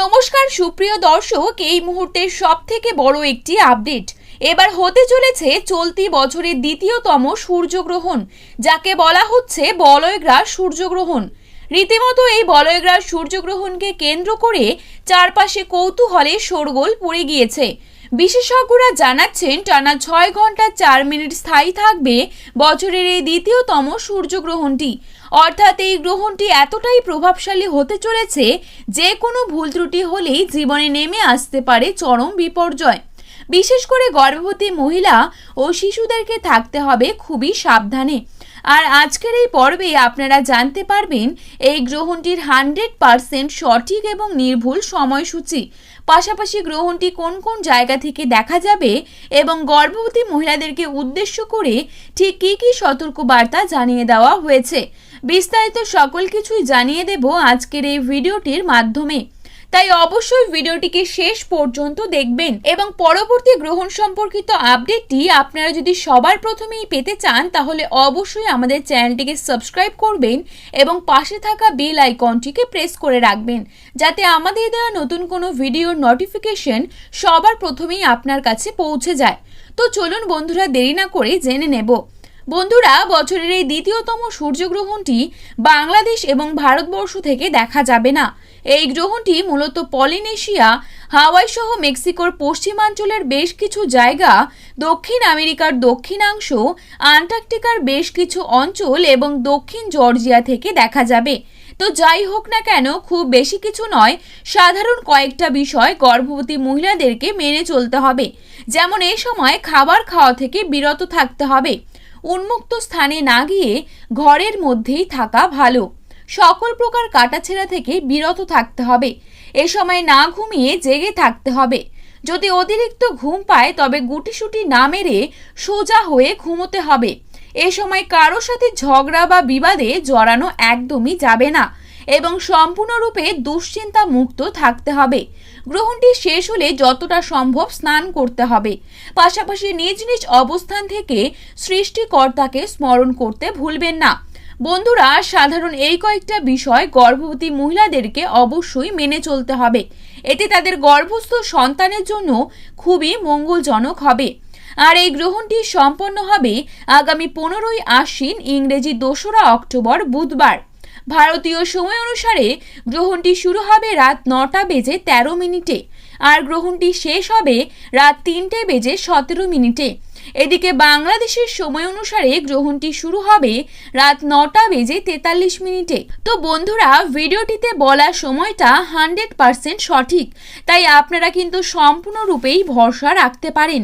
নমস্কার, সুপ্রিয় দর্শক, এই মুহূর্তের সব থেকে বড় একটি আপডেট। এবার হতে চলেছে চলতি বছরের দ্বিতীয়তম সূর্যগ্রহণ, যাকে বলা হচ্ছে বলয়গ্রাস সূর্যগ্রহণ। রীতিমতো এই বলয়গ্রাস সূর্যগ্রহণকে কেন্দ্র করে চারপাশে কৌতূহলে শোরগোল পড়ে গিয়েছে। বিশেষজ্ঞরা জানাচ্ছেন, টানা ছয় ঘণ্টা চার মিনিট স্থায়ী থাকবে বছরের এই দ্বিতীয়তম সূর্যগ্রহণটি। অর্থাৎ এই গ্রহণটি এতটাই প্রভাবশালী হতে চলেছে যে কোনো ভুল ত্রুটি হলেই জীবনে নেমে আসতে পারে চরম বিপর্যয়। বিশেষ করে গর্ভবতী মহিলা ও শিশুদেরকে থাকতে হবে খুবই সাবধানে। আর আজকের এই পর্বে আপনারা জানতে পারবেন এই গ্রহণটির হান্ড্রেড পারসেন্ট সঠিক এবং নির্ভুল সময়সূচি। পাশাপাশি গ্রহণটি কোন কোন জায়গা থেকে দেখা যাবে এবং গর্ভবতী মহিলাদেরকে উদ্দেশ্য করে ঠিক কী কী সতর্কবার্তা জানিয়ে দেওয়া হয়েছে। বিস্তারিত সকল কিছুই জানিয়ে দেব আজকের এই ভিডিওটির মাধ্যমে। তাই অবশ্যই ভিডিওটিকে শেষ পর্যন্ত দেখবেন এবং পরবর্তী গ্রহণ সম্পর্কিত আপডেটটি আপনারা যদি সবার প্রথমেই পেতে চান, তাহলে অবশ্যই আমাদের চ্যানেলটিকে সাবস্ক্রাইব করবেন এবং পাশে থাকা বেল আইকনটিকে প্রেস করে রাখবেন, যাতে আমাদের দেওয়া নতুন কোনো ভিডিওর নোটিফিকেশন সবার প্রথমেই আপনার কাছে পৌঁছে যায়। তো চলুন বন্ধুরা, দেরি না করে জেনে নেব। বন্ধুরা, বছরের এই দ্বিতীয়তম সূর্যগ্রহণটি বাংলাদেশ এবং ভারতবর্ষ থেকে দেখা যাবে না। এই গ্রহণটি মূলত পলিনেশিয়া হাওয়াই সহ মেক্সিকোর পশ্চিমাঞ্চলের বেশ কিছু জায়গা, দক্ষিণ আমেরিকার দক্ষিণাংশ, আন্টার্কটিকার বেশ কিছু অঞ্চল এবং দক্ষিণ জর্জিয়া থেকে দেখা যাবে। তো যাই হোক না কেন, খুব বেশি কিছু নয়, সাধারণ কয়েকটা বিষয় গর্ভবতী মহিলাদেরকে মেনে চলতে হবে। যেমন এই সময় খাবার খাওয়া থেকে বিরত থাকতে হবে। উন্মুক্ত স্থানে না গিয়ে ঘরের মধ্যেই থাকা ভালো। সকল প্রকার কাটাছেঁড়া থেকে বিরত থাকতে হবে। এ সময় না ঘুমিয়ে জেগে থাকতে হবে। যদি অতিরিক্ত ঘুম পায়, তবে গুটিসুটি না মেরে সোজা হয়ে ঘুমোতে হবে। এ সময় কারও সাথে ঝগড়া বা বিবাদে জড়ানো একদমই যাবে না। এবং সম্পূর্ণরূপে দুশ্চিন্তা মুক্ত থাকতে হবে। গ্রহণটি শেষ হলে যতটা সম্ভব স্নান করতে হবে। পাশাপাশি নিজ নিজ অবস্থান থেকে সৃষ্টিকর্তাকে স্মরণ করতে ভুলবেন না। বন্ধুরা, সাধারণ এই কয়েকটা বিষয় গর্ভবতী মহিলাদেরকে অবশ্যই মেনে চলতে হবে। এতে তাদের গর্ভস্থ সন্তানের জন্য খুবই মঙ্গলজনক হবে। আর এই গ্রহণটি সম্পন্ন হবে আগামী পনেরোই আশ্বিন ইংরেজি দোসরা অক্টোবর বুধবার। ভারতীয় সময় অনুসারে গ্রহণটি শুরু হবে রাত নটা বেজে তেরো মিনিটে আর গ্রহণটি শেষ হবে রাত তিনটে বেজে সতেরো মিনিটে। এদিকে বাংলাদেশের সময় অনুসারে গ্রহণটি শুরু হবে রাত নটা বেজে তেতাল্লিশ মিনিটে। তো বন্ধুরা, ভিডিওটিতে বলা সময়টা হান্ড্রেড পারসেন্ট সঠিক, তাই আপনারা কিন্তু সম্পূর্ণরূপেই ভরসা রাখতে পারেন।